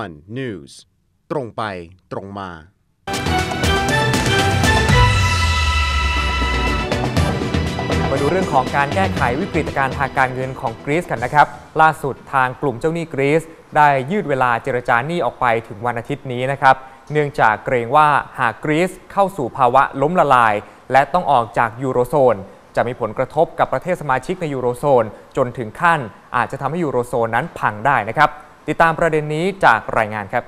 one news ตรงไปตรงมา มาดูเรื่องของการแก้ไขวิกฤตการณ์ทางการเงินของกรีซกันนะครับ ล่าสุดทางกลุ่มเจ้าหนี้กรีซได้ยืดเวลาเจรจาหนี้ออกไปถึงวันอาทิตย์นี้นะครับ เนื่องจากเกรงว่าหากกรีซเข้าสู่ภาวะล้มละลาย และต้องออกจากยูโรโซนจะมีผลกระทบกับประเทศสมาชิกในยูโรโซน จนถึงขั้นอาจจะทำให้ยูโรโซนนั้นพังได้นะครับ ติดตามประเด็นนี้จากรายงานครับ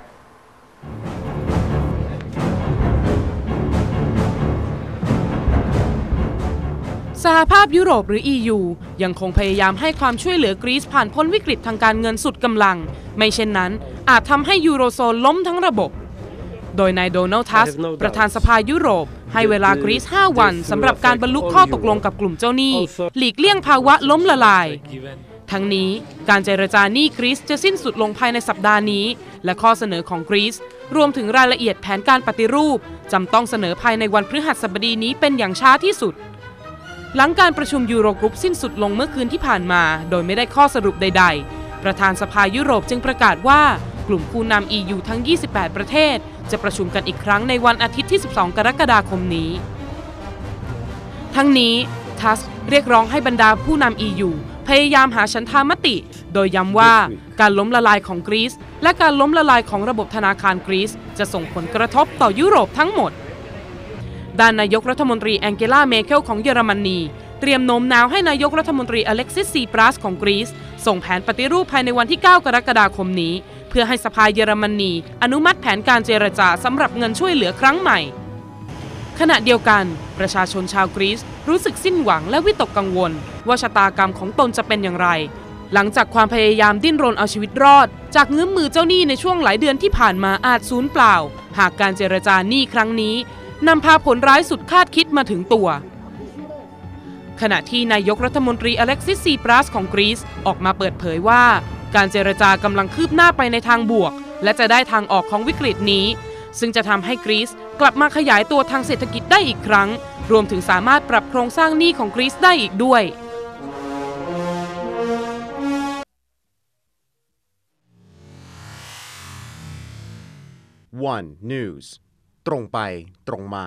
สหภาพยุโรปหรือ EU ยังคงพยายามให้ความช่วยเหลือกรีซผ่านพ้นวิกฤตทางการเงินสุดกำลัง ไม่เช่นนั้น อาจทำให้ยูโรโซนล้มทั้งระบบ โดยนายโดนัลด์ทัส ประธานสภายุโรป ให้เวลากรีซ 5 วันสำหรับการบรรลุข้อตกลงกับกลุ่มเจ้าหนี้ หลีกเลี่ยงภาวะล้มละลาย ทั้งนี้การเจรจาหนี้กรีซจะสิ้นสุดลงภายในสัปดาห์นี้ และข้อเสนอของกรีซรวมถึงรายละเอียดแผนการปฏิรูปจำต้องเสนอภายในวันพฤหัสบดีนี้เป็นอย่างช้าที่สุด หลังการประชุมยูโรกรุ๊ปสิ้นสุดลงเมื่อคืนที่ผ่านมา โดยไม่ได้ข้อสรุปใด ๆ ประธานสภายุโรปจึงประกาศว่ากลุ่มผู้นำ EU ทั้ง 28 ประเทศ จะประชุมกันอีกครั้งในวันอาทิตย์ที่ 12 กรกฎาคมนี้ ทั้งนี้ทัสเรียกร้องให้บรรดาผู้นำ EU พยายามหาฉันทามติ โดยย้ำว่าการล้มละลายของกรีซและการล้มละลายของระบบธนาคารกรีซจะส่งผลกระทบต่อยุโรปทั้งหมด ด้านนายกรัฐมนตรีแองเกลาเมเคิลของเยอรมนี เตรียมโน้มน้าวให้นายกรัฐมนตรีอเล็กซิสซีปรัสของกรีซส่งแผนปฏิรูปภายในวันที่ 9 กรกฎาคมนี้ เพื่อให้สภาเยอรมนี อนุมัติแผนการเจรจาสำหรับเงินช่วยเหลือครั้งใหม่ ขณะเดียวกัน ประชาชนชาวกรีซรู้สึกสิ้นหวังและวิตกกังวล ว่าชะตากรรมของตนจะเป็นอย่างไร หลังจากความพยายามดิ้นรนเอาชีวิตรอด จากเงื้อมมือเจ้าหนี้ในช่วงหลายเดือนที่ผ่านมาอาจสูญเปล่า หากการเจรจาหนี้ครั้งนี้นำพาผลร้ายสุดคาดคิดมาถึงตัว ขณะที่นายกรัฐมนตรีอเล็กซิสซีปรัสของกรีซออกมาเปิดเผยว่า การเจรจากำลังคืบหน้าไปในทางบวก และจะได้ทางออกของวิกฤตนี้ ซึ่งจะทำให้กรีซ กลับมาขยายตัวทางเศรษฐกิจได้อีกครั้ง รวมถึงสามารถปรับโครงสร้างหนี้ของกรีซได้อีกด้วย one news ตรงไปตรงมา